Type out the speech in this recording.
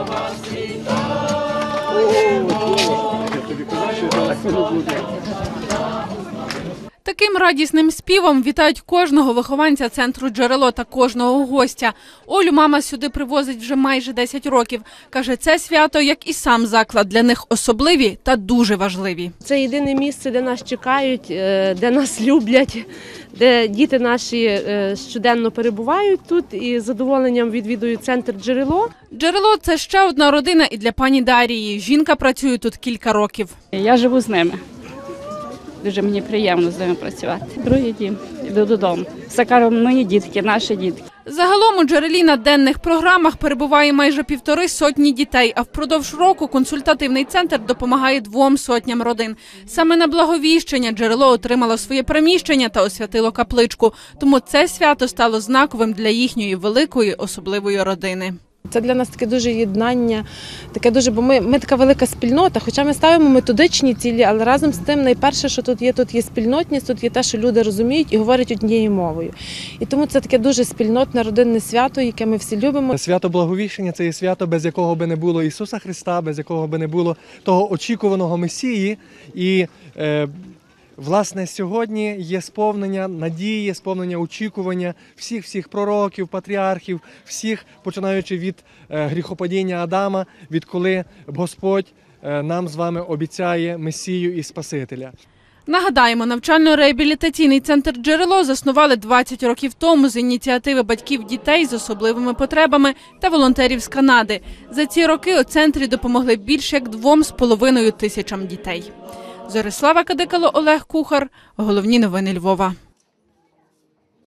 О, Я тобі казав, що так не буде. Таким радісним співом вітають кожного вихованця центру джерело та кожного гостя. Олю мама сюди привозить вже майже 10 років. каже, це свято, як і сам заклад, для них особливі та дуже важливі. Це єдине місце, де нас чекають, е, де нас люблять, де діти наші е, щоденно перебувають тут і з задоволенням відвідують центр джерело. Джерело це ще одна родина і для пані Дарії. Жінка працює тут кілька років. Я живу з ними. Дуже мені приємно з ними працювати. Другий дім, йду додому. Все кажу, мої дітки, наші дітки. Загалом у джерелі на денних програмах перебуває майже півтори сотні дітей. А впродовж року консультативний центр допомагає двом сотням родин. Саме на благовіщення джерело отримало своє приміщення та освятило капличку. Тому це свято стало знаковим для їхньої великої особливої родини. Це для нас таке дуже єднання, таке дуже, бо ми, ми така велика спільнота. Хоча ми ставимо методичні цілі, але разом з тим найперше, що тут є, тут є спільнотність, тут є те, що люди розуміють і говорять однією мовою. І тому це таке дуже спільнотне родинне свято, яке ми всі любимо. Свято Благовіщення це є свято, без якого би не було Ісуса Христа, без якого би не було того очікуваного Месії. І е, власне сьогодні є сповнення надії, сповнення очікування всіх всіх пророків, патріархів, всіх, починаючи від е, гріхопадіння Адама, відколи Господь е, нам з вами обіцяє Месію і Спасителя. Нагадаємо, навчально-реабілітаційний центр джерело заснували 20 років тому з ініціативи батьків дітей з особливими потребами та волонтерів з Канади. За ці роки у центрі допомогли більше як двом з половиною тисячам дітей. Зорислава Кадикало, Олег Кухар. Головні новини Львова.